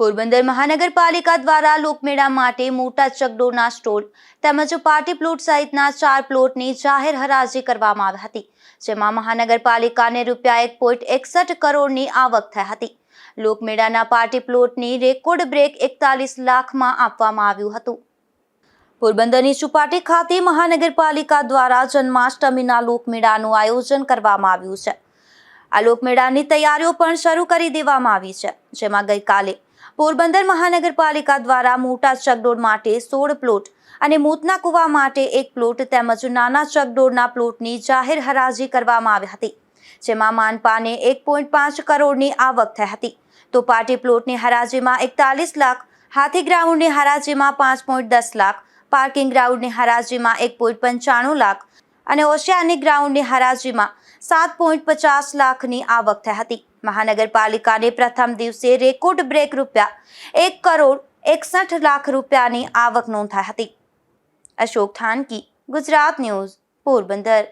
પોરબંદર મહાનગરપાલિકા દ્વારા લોકમેળા માટે મોટા ચકડોળના સ્ટોલ તેમજ પાર્ટી પ્લોટ સહિતના ચાર પ્લોટની જાહેર હરાજી કરવામાં આવી હતી, જેમાં મહાનગરપાલિકાને રૂપિયા એક પોઈન્ટ એકસઠ કરોડની આવક થઈ હતી. લોકમેળાના પાર્ટી પ્લોટની રેકોર્ડ બ્રેક એકતાલીસ લાખમાં આપવામાં આવ્યું હતું. પોરબંદરની સુપાટી ખાતે મહાનગરપાલિકા દ્વારા જન્માષ્ટમીના લોકમેળાનું આયોજન કરવામાં આવ્યું છે. આ લોકમેળાની તૈયારીઓ પણ શરૂ કરી દેવામાં આવી છે, જેમાં ગઈકાલે પોરબંદર મહાનગરપાલિકા દ્વારા મોટા ચકડોળ માટે સોળ પ્લોટ અને મોતના કુવા માટે એક પ્લોટ તેમજ નાના ચકડોળના પ્લોટની જાહેર હરાજી કરવામાં આવી હતી, જેમાં માનપાને એક પોઈન્ટ પાંચ કરોડની આવક થઈ હતી. તો પાર્ટી પ્લોટની હરાજીમાં એકતાલીસ લાખ, હાથી ગ્રાઉન્ડની હરાજીમાં પાંચ પોઈન્ટ દસ લાખ, પાર્કિંગ ગ્રાઉન્ડની હરાજીમાં એક પોઈન્ટ પંચાણું લાખ અને ઓશિયાની ગ્રાઉન્ડની હરાજીમાં સાત પોઈન્ટ પચાસ લાખની આવક થઈ હતી. મહાનગરપાલિકાને પ્રથમ દિવસે રેકોર્ડ બ્રેક રૂપિયા એક કરોડ એકસઠ લાખ રૂપિયાની આવક નોંધાઈ હતી. અશોક થાનકી, ગુજરાત ન્યૂઝ, પોરબંદર.